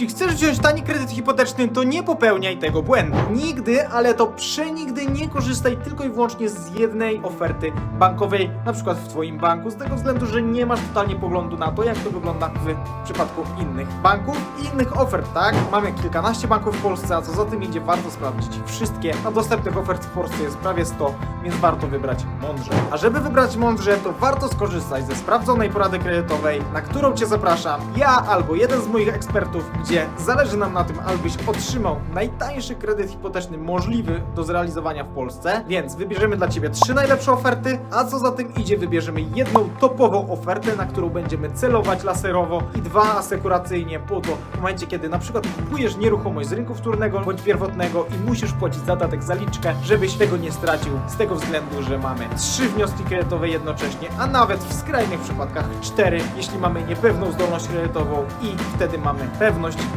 Jeśli chcesz wziąć tani kredyt hipoteczny, to nie popełniaj tego błędu. Nigdy, ale to przenigdy nie korzystaj tylko i wyłącznie z jednej oferty bankowej, na przykład w Twoim banku, z tego względu, że nie masz totalnie poglądu na to, jak to wygląda w przypadku innych banków i innych ofert, tak? Mamy kilkanaście banków w Polsce, a co za tym idzie, warto sprawdzić wszystkie, a dostępnych ofert w Polsce jest prawie 100, więc warto wybrać mądrze. A żeby wybrać mądrze, to warto skorzystać ze sprawdzonej porady kredytowej, na którą Cię zapraszam ja albo jeden z moich ekspertów, gdzie zależy nam na tym, abyś otrzymał najtańszy kredyt hipoteczny możliwy do zrealizowania w Polsce. Więc wybierzemy dla Ciebie trzy najlepsze oferty, a co za tym idzie, wybierzemy jedną topową ofertę, na którą będziemy celować laserowo i dwa asekuracyjnie po to w momencie, kiedy na przykład kupujesz nieruchomość z rynku wtórnego bądź pierwotnego i musisz płacić zadatek zaliczkę, żebyś tego nie stracił z tego względu, że mamy trzy wnioski kredytowe jednocześnie, a nawet w skrajnych przypadkach cztery, jeśli mamy niepewną zdolność kredytową i wtedy mamy pewność,